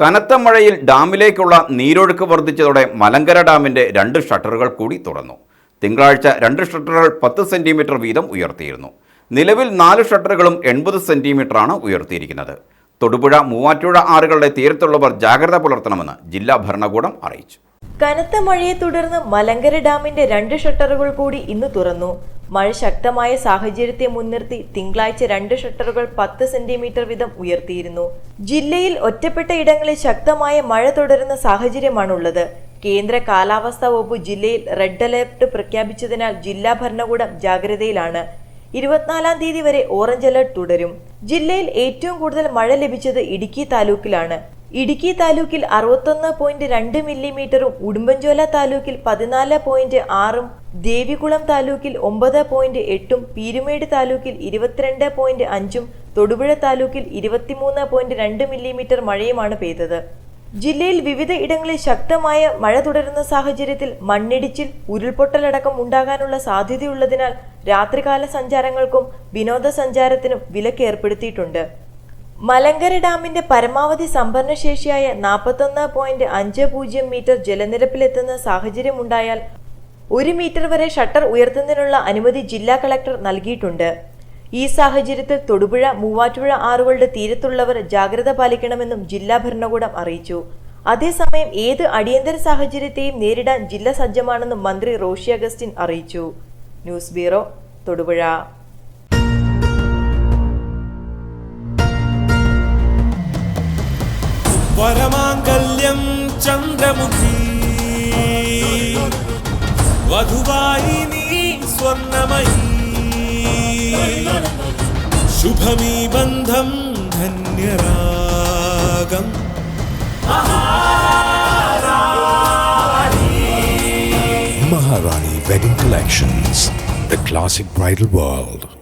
കനത്ത മഴയിൽ ഡാമിലേക്കുള്ള നീരൊഴുക്ക് വർദ്ധിച്ചതോടെ മലങ്കര ഡാമിന്റെ രണ്ട് ഷട്ടറുകൾ കൂടി തുറന്നു. തിങ്കളാഴ്ച രണ്ട് ഷട്ടറുകൾ പത്ത് സെന്റിമീറ്റർ വീതം ഉയർത്തിയിരുന്നു. നിലവിൽ നാല് ഷട്ടറുകളും എൺപത് സെന്റിമീറ്ററാണ് ഉയർത്തിയിരിക്കുന്നത്. തൊടുപുഴ മൂവാറ്റുപുഴ ആറുകളുടെ തീരത്തുള്ളവർ ജാഗ്രത പുലർത്തണമെന്ന് ജില്ലാ ഭരണകൂടം അറിയിച്ചു. കനത്ത മഴയെ തുടർന്ന് മലങ്കര ഡാമിന്റെ രണ്ട് ഷട്ടറുകൾ കൂടി ഇന്ന് തുറന്നു. മഴ ശക്തമായ സാഹചര്യത്തെ മുൻനിർത്തി തിങ്കളാഴ്ച രണ്ട് ഷട്ടറുകൾ പത്ത് സെന്റിമീറ്റർ വീതം ഉയർത്തിയിരുന്നു. ജില്ലയിൽ ഒറ്റപ്പെട്ട ഇടങ്ങളിൽ ശക്തമായ മഴ തുടരുന്ന സാഹചര്യമാണുള്ളത്. കേന്ദ്ര കാലാവസ്ഥാ വകുപ്പ് ജില്ലയിൽ റെഡ് അലർട്ട് പ്രഖ്യാപിച്ചതിനാൽ ജില്ലാ ഭരണകൂടം ജാഗ്രതയിലാണ്. ഇരുപത്തിനാലാം തീയതി വരെ ഓറഞ്ച് അലർട്ട് തുടരും. ജില്ലയിൽ ഏറ്റവും കൂടുതൽ മഴ ലഭിച്ചത് ഇടുക്കി താലൂക്കിലാണ്. ഇടുക്കി താലൂക്കിൽ അറുപത്തൊന്ന് പോയിന്റ് രണ്ട് മില്ലിമീറ്ററും ഉടുമ്പൻചോല താലൂക്കിൽ പതിനാല് പോയിന്റ് ആറും ദേവികുളം താലൂക്കിൽ ഒമ്പത് പോയിന്റ് എട്ടും പീരുമേട് താലൂക്കിൽ ഇരുപത്തിരണ്ട് പോയിന്റ് അഞ്ചും തൊടുപുഴ താലൂക്കിൽ ഇരുപത്തിമൂന്ന് പോയിന്റ് രണ്ട് മില്ലിമീറ്റർ മഴയുമാണ് പെയ്തത്. ജില്ലയിൽ വിവിധ ഇടങ്ങളിൽ ശക്തമായ മഴ തുടരുന്ന സാഹചര്യത്തിൽ മണ്ണിടിച്ചിൽ ഉരുൾപൊട്ടലടക്കം ഉണ്ടാകാനുള്ള സാധ്യതയുള്ളതിനാൽ രാത്രികാല സഞ്ചാരങ്ങൾക്കും വിനോദസഞ്ചാരത്തിനും വിലക്ക് ഏർപ്പെടുത്തിയിട്ടുണ്ട്. മലങ്കര ഡാമിന്റെ പരമാവധി സംഭരണശേഷിയായ നാൽപ്പത്തൊന്ന് പോയിന്റ് അഞ്ച് പൂജ്യം മീറ്റർ ജലനിരപ്പിലെത്തുന്ന സാഹചര്യമുണ്ടായാൽ ഒരു മീറ്റർ വരെ ഷട്ടർ ഉയർത്തുന്നതിനുള്ള അനുമതി ജില്ലാ കളക്ടർ നൽകിയിട്ടുണ്ട്. ഈ സാഹചര്യത്തിൽ തൊടുപുഴ മൂവാറ്റുപുഴ ആറുകളുടെ തീരത്തുള്ളവർ ജാഗ്രത പാലിക്കണമെന്നും ജില്ലാ ഭരണകൂടം അറിയിച്ചു. അതേസമയം ഏത് അടിയന്തര സാഹചര്യത്തെയും നേരിടാൻ ജില്ല സജ്ജമാണെന്നും മന്ത്രി റോഷി അഗസ്റ്റിൻ അറിയിച്ചു. News bureau Thodupuzha. വരമാംഗല്യം ചന്ദ്രമുഖി വധുവായി നീ സ്വർണമയി ശുഭമീ ബന്ധം ധന്യരാഗം Maharani Wedding Collections, the classic bridal world.